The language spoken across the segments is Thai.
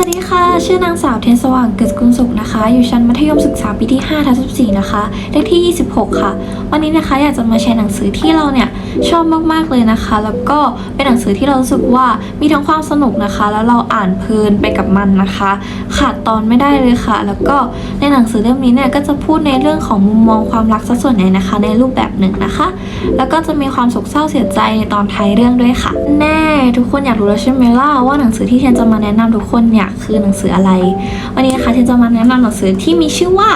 วัสดีค่ะ ชื่อนางสาวเทนสว่างเกิดกุลสุขนะคะ อยู่ชั้นมัธยมศึกษาปีที่5ทับ14นะคะ เลขที่ 26 ค่ะ วันนี้นะคะอยากจะมาแชร์หนังสือที่เราเนี่ยชอบมากๆเลยนะคะ แล้วก็เป็นหนังสือที่เรารู้สึกว่ามีทั้งความสนุกนะคะ แล้วเราอ่านเพลินไปกับมันนะคะ ขาดตอนไม่ได้เลยค่ะ แล้วก็ ในหนังสือเล่มนี้เนี่ยก็จะพูดในเรื่องของมุมมองความรักซะส่วนใหญ่นะคะ ในรูปแบบหนึ่งนะคะ แล้วก็จะมีความโศกเศร้าเสียใจในตอนท้ายเรื่องด้วยค่ะ แน่ทุกคนอยากรู้แล้วใช่ไหมล่ะว่าหนังสือที่เทนจะมาแนะนำทุกคนเนี่ยคือหนังสืออะไร วันนี้นะคะเทนจะมาแนะนำหนังสือที่มีชื่อว่า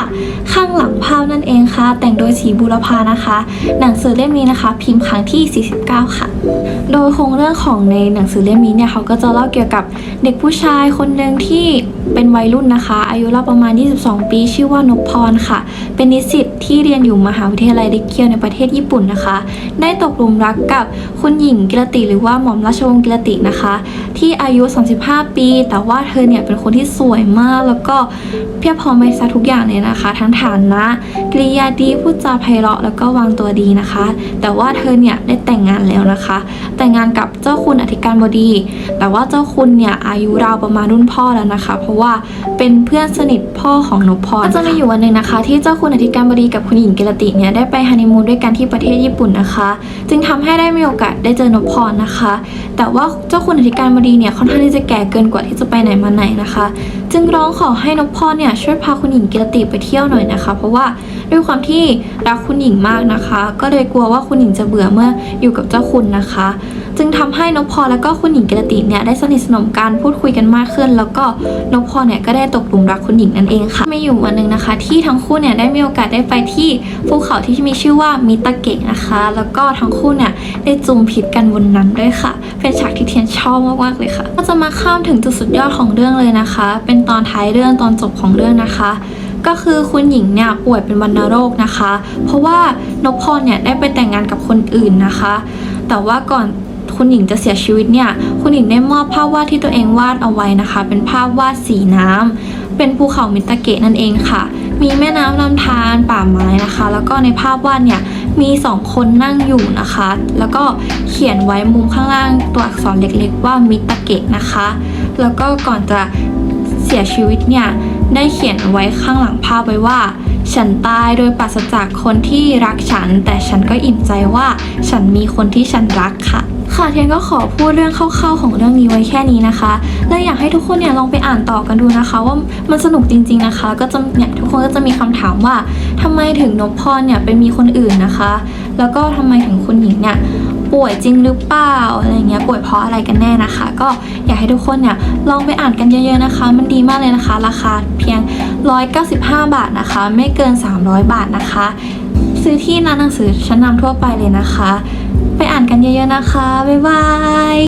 ข้างหลังภาพนั่นเองค่ะ แต่งโดยสีบุรพานะคะ หนังสือเล่มนี้นะคะ พิมพ์ครั้งที่ 49 ค่ะ โดยโครงเรื่องของในหนังสือเล่มนี้เนี่ยเขาก็จะเล่าเกี่ยวกับเด็กผู้ชายคนหนึ่งที่เป็นวัยรุ่นนะคะ อายุราวประมาณ 22ปีชื่อว่านพพรค่ะ เป็นนิสิตที่เรียนอยู่มหาวิทยาลัยเด็กเคียวในประเทศญี่ปุ่นนะคะ ได้ตกหลุมรักกับคุณหญิงกิรติหรือว่าหม่อมราชวงศ์กิรตินะคะ ที่อายุ 35 ปี แต่ว่าเธอเนี่ยเป็นคนที่สวยมาก แล้วก็เพียบพร้อมไปซะทุกอย่างเลยนะคะ ทั้งฐานะกริยาดีพูดจาไพเราะแล้วก็วางตัวดีนะคะ แต่ว่าเธอเนี่ยได้แต่งงานแล้วนะคะ แต่งงานกับเจ้าคุณอธิการบดี แต่ว่าเจ้าคุณเนี่ยอายุราวประมาณรุ่นพ่อแล้วนะคะ เพราะว่าเป็นเพื่อนสนิทพ่อของนพพรก็จะมีอยู่วันหนึ่งนะคะ ที่เจ้าคุณอธิการบดีกับคุณหญิงกิรติเนี่ยได้ไปฮันนีมูนด้วยกันที่ประเทศญี่ปุ่นนะคะ จึงทำให้ได้มีโอกาสได้เจอนพพรนะคะ แต่ว่าเจ้าคุณอธิการบดีเนี่ยค่อนข้างที่จะแก่เกินกว่าที่จะไปไหนมาไหนนะคะ จึงร้องขอให้นพพรเนี่ยช่วยพาคุณหญิงกิรติไปเที่ยวหน่อยนะคะ เพราะว่าด้วยความที่รักคุณหญิงมากนะคะ ก็เลยกลัวว่าคุณหญิงจะเบื่อเมื่ออยู่กับเจ้าคุณนะคะ จึงทำให้นพพรแล้วก็คุณหญิงกิรติเนี่ยได้สนิทสนมกันพูดคุยกันมากขึ้น แล้วก็นพพรเนี่ยก็ได้ตกหลุมรักคุณหญิงนั่นเองค่ะไมีอยู่วันหนึ่งนะคะ ที่ทั้งคู่เนี่ยได้มีโอกาสได้ไปที่ภูเขาที่มีชื่อว่ามิตาเกะนะคะ แล้วก็ทั้งคู่เนี่ยได้จุมพิษกันบนนั้นด้วยค่ะ เป็นฉากที่เทียนชอบมากๆเลยค่ะ ก็จะมาข้ามถึงจุดสุดยอดของเรื่องเลยนะคะ เป็นตอนท้ายเรื่องตอนจบของเรื่องนะคะก็คือคุณหญิงเนี่ยป่วยเป็นวัณโรคนะคะ เพราะว่านพพรเนี่ยได้ไปแต่งงานกับคนอื่นนะคะ แต่ว่าก่อน คุณหญิงจะเสียชีวิตเนี่ย คุณหญิงได้มอบภาพวาดที่ตัวเองวาดเอาไว้นะคะ เป็นภาพวาดสีน้ำเป็นภูเขามิตาเกะนั่นเองค่ะ มีแม่น้ำลำธารป่าไม้นะคะ แล้วก็ในภาพวาดเนี่ยมีสองคนนั่งอยู่นะคะ แล้วก็เขียนไว้มุมข้างล่างตัวอักษรเล็กๆ ว่ามิตาเกะนะคะ แล้วก็ก่อนจะเสียชีวิตเนี่ยได้เขียนไว้ข้างหลังภาพไว้ว่า ฉันตายโดยปราศจากคนที่รักฉัน แต่ฉันก็อิ่มใจว่าฉันมีคนที่ฉันรักค่ะ ค่ะเทียนก็ขอพูดเรื่องคร่าวๆของเรื่องนี้ไว้แค่นี้นะคะ และอยากให้ทุกคนเนี่ยลองไปอ่านต่อกันดูนะคะ ว่ามันสนุกจริง ๆนะคะ ก็จะเนี่ยทุกคนก็จะมีคำถามว่าทำไมถึงนพพรเนี่ยไปมีคนอื่นนะคะ แล้วก็ทำไมถึงคุณหญิงเนี่ยป่วยจริงหรือเปล่าอะไรเงี้ยป่วยเพราะอะไรกันแน่นะคะ ก็อยากให้ทุกคนเนี่ยลองไปอ่านกันเยอะๆนะคะ มันดีมากเลยนะคะ ราคาเพียง 195 บาทนะคะ ไม่เกิน 300 บาทนะคะ ซื้อที่ร้านหนังสือชั้นนำทั่วไปเลยนะคะ ไปอ่านกันเยอะๆนะคะ บ๊ายบาย